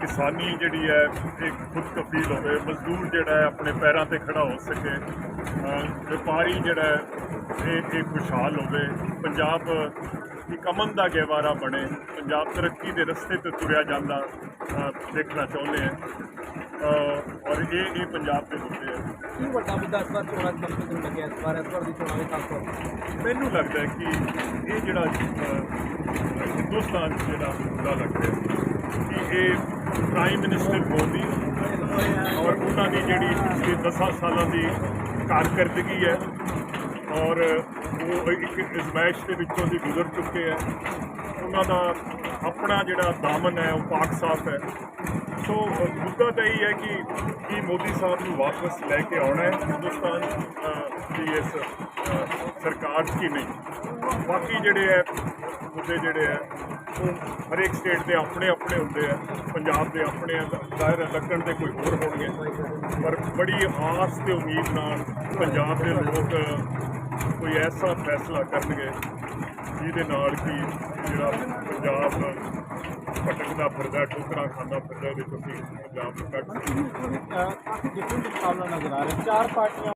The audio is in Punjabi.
ਕਿਸਾਨੀ ਜਿਹੜੀ ਹੈ ਇੱਕ ਖੁਦ ਕਫੀਲ ਹੋਵੇ ਮਜ਼ਦੂਰ ਜਿਹੜਾ ਹੈ ਆਪਣੇ ਪੈਰਾਂ ਤੇ ਖੜਾ ਹੋ ਸਕੇ ਵਪਾਰੀ ਜਿਹੜਾ ਹੈ ਇਹ ਇਹ ਖੁਸ਼ਹਾਲ ਹੋਵੇ। ਪੰਜਾਬ ਇੱਕ ਅਮਨ ਦਾ ਗਹਿਵਾਰਾ ਬਣੇ। ਪੰਜਾਬ ਤਰੱਕੀ ਦੇ ਰਸਤੇ ਤੇ ਤੁਰਿਆ ਜਾਂਦਾ ਦੇਖਣਾ ਚਾਹੁੰਦੇ ਅ, ਔਰ ਇਹ ਇਹ ਪੰਜਾਬ ਦੇ ਮੁੱਦੇ ਹੈ ਕੀ ਵੱਡਾ ਮੁੱਦਾ ਇਸ ਵਾਰ ਚੋਣਾਂ ਚ ਦੇਖਣ ਨੂੰ ਲੱਗਿਆ? ਇਸ ਵਾਰ ਇਸ ਵਾਰ ਦੀ ਚੋਣਾਂ ਦੇ ਖਾਸ ਤੌਰ ਮੈਨੂੰ ਲੱਗਦਾ ਹੈ ਕਿ ਇਹ ਜਿਹੜਾ ਹਿੰਦੁਸਤਾਨ ਜਿਹੜਾ ਮੁੱਦਾ ਲੱਗ ਰਿਹਾ ਕਿ ਇਹ ਪ੍ਰਾਈਮ ਮਿਨਿਸਟਰ ਮੋਦੀ ਔਰ ਉਹਨਾਂ ਦੀ ਜਿਹੜੀ ਪਿਛਲੇ 10 ਸਾਲਾਂ ਦੀ ਕਾਰਗਰਦਗੀ ਹੈ ਔਰ ਉਹ ਇੱਕ ਇਜ਼ਮੈਸ਼ ਦੇ ਵਿੱਚੋਂ ਦੀ ਗੁਜ਼ਰ ਚੁੱਕੇ ਹੈ। ਉਹਨਾਂ ਦਾ ਆਪਣਾ ਜਿਹੜਾ ਦਾਮਨ ਹੈ, ਉਹ ਪਾਕ ਸਾਫ਼ ਹੈ। ਸੋ, ਮੁੱਦਾ ਤਾਂ ਇਹ ਹੈ ਕਿ ਕੀ ਮੋਦੀ ਸਾਹਿਬ ਨੂੰ ਵਾਪਸ ਲੈ ਕੇ ਆਉਣਾ ਹੈ ਹਿੰਦੁਸਤਾਨ ਦੀ ਇਸ ਸਰਕਾਰ 'ਚ ਕੀ ਨਹੀਂ ਬਾਕੀ ਜਿਹੜੇ ਹੈ, ਮੁੱਦੇ ਜਿਹੜੇ ਹੈ ਉਹ ਹਰੇਕ ਸਟੇਟ ਦੇ ਆਪਣੇ ਆਪਣੇ ਹੁੰਦੇ ਆ, ਪੰਜਾਬ ਦੇ ਆਪਣੇ ਆ ਜ਼ਾਹਿਰ ਹੈ ਲੱਗਣ ਦੇ ਕੋਈ ਹੋਰ ਹੋਣਗੇ। ਪਰ ਬੜੀ ਆਸ ਤੇ ਉਮੀਦ ਨਾਲ ਪੰਜਾਬ ਦੇ ਲੋਕ ਕੋਈ ਐਸਾ ਫੈਸਲਾ ਕਰਨਗੇ, ਜਿਹਦੇ ਨਾਲ ਕਿ ਜਿਹੜਾ ਪੰਜਾਬ ਭਟਕਦਾ ਫਿਰਦਾ, ਠੋਕਰਾਂ ਖਾਂਦਾ ਫਿਰਦਾ ਇਹਦੇ ਤੁਸੀਂ ਪੰਜਾਬ ਨੂੰ ਕੱਢ ਕਾਫੀ ਡਿਫਰੈਂਟ ਮੁਕਾਬਲਾ ਨਜ਼ਰ ਆ ਰਿਹਾ ਚਾਰ ਪਾਰਟੀਆਂ